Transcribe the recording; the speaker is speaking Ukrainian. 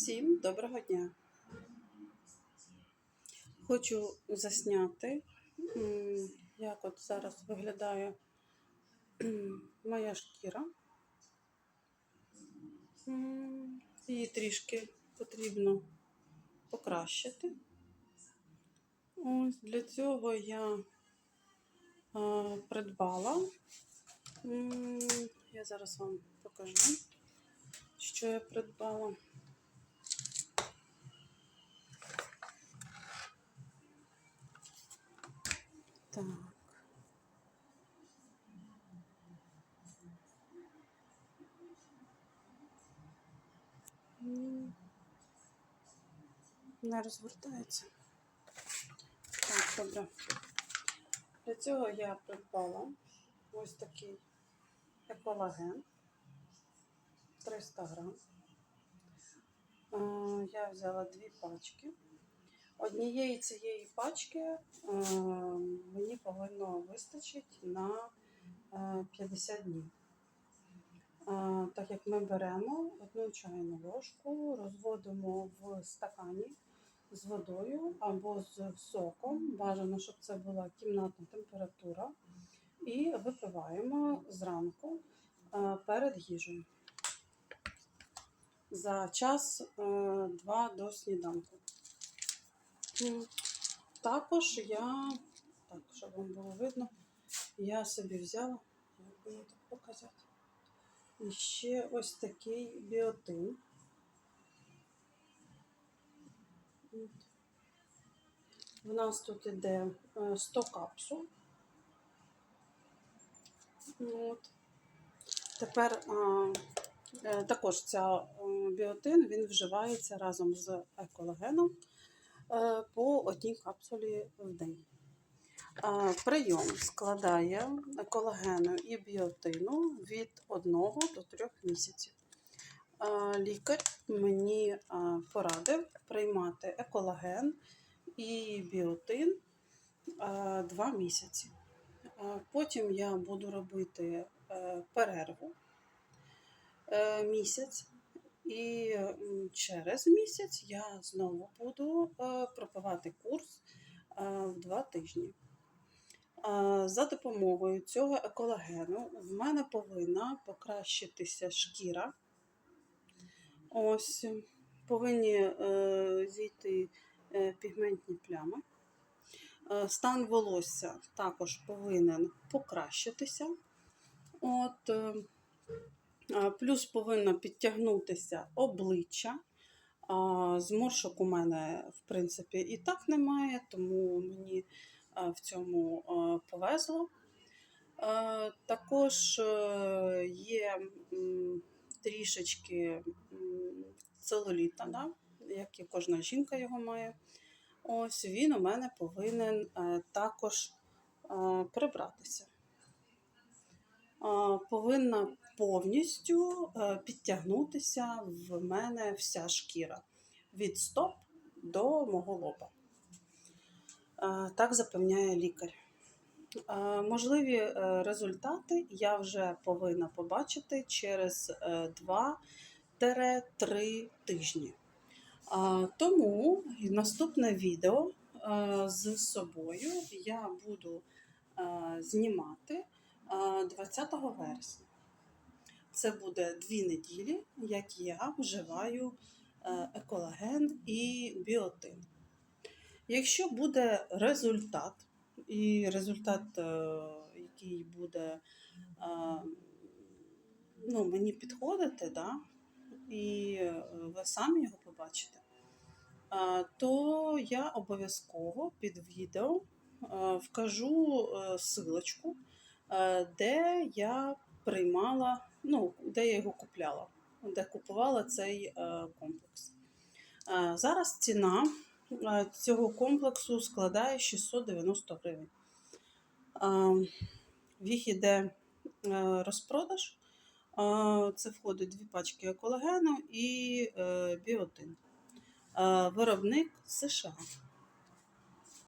Всім доброго дня! Хочу засняти, як от зараз виглядає моя шкіра. Її трішки потрібно покращити. Ось для цього я придбала. Я зараз вам покажу, що я придбала. Так. Не розвертається. Так, добре. Для цього я придбала ось такий еколаген 300 грам. Е, Я взяла дві пачки. Однієї цієї пачки е, мені повинно вистачити на е, 50 днів. Е, Так як ми беремо одну чайну ложку, розводимо в стакані з водою або з соком. Бажано, щоб це була кімнатна температура. І випиваємо зранку е, перед їжею. За час 2 до сніданку. Також я, так, щоб вам було видно, я собі взяла, як би так показати, і ще ось такий біотин. От. В нас тут іде е, 100 капсул. От. Тепер а, е, також ця е, біотин він вживається разом з екологеном е, по одній капсулі в день. Прийом складає колагену і біотину від 1 до 3 місяців. Лікар мені порадив приймати еколаген і біотин 2 місяці. Потім я буду робити е, перерву е, місяць, і через місяць я знову буду е, пропивати курс е, в 2 тижні. За допомогою цього еколагену в мене повинна покращитися шкіра. Ось повинні е, зійти е, пігментні плями. Е, Стан волосся також повинен покращитися. От, е, плюс повинно підтягнутися обличчя. Зморшок у мене, в принципі, і так немає, тому мені в цьому повезло. Також е, є трішечки целуліта, да? як і кожна жінка його має. Ось він у мене повинен е, також прибратися. Повинна повністю е, підтягнутися в мене вся шкіра від стоп до мого лоба. Е, Так запевняє лікар. Е, Можливі результати я вже повинна побачити через 2-3 тижні. Тому наступне відео з собою я буду знімати 20 вересня. Це буде дві неділі, як я вживаю е, еколаген і біотин. Якщо буде результат, і результат, е, який буде ну, мені підходити, да, і е, ви самі його побачите, то я обов'язково під відео е, вкажу е, силочку, е, де я приймала, ну, де я його купляла, де купувала цей е, комплекс. Е, Зараз ціна е, цього комплексу складає 690 гривень. В їх іде розпродаж. Це входить дві пачки колагену і біотин. Виробник США.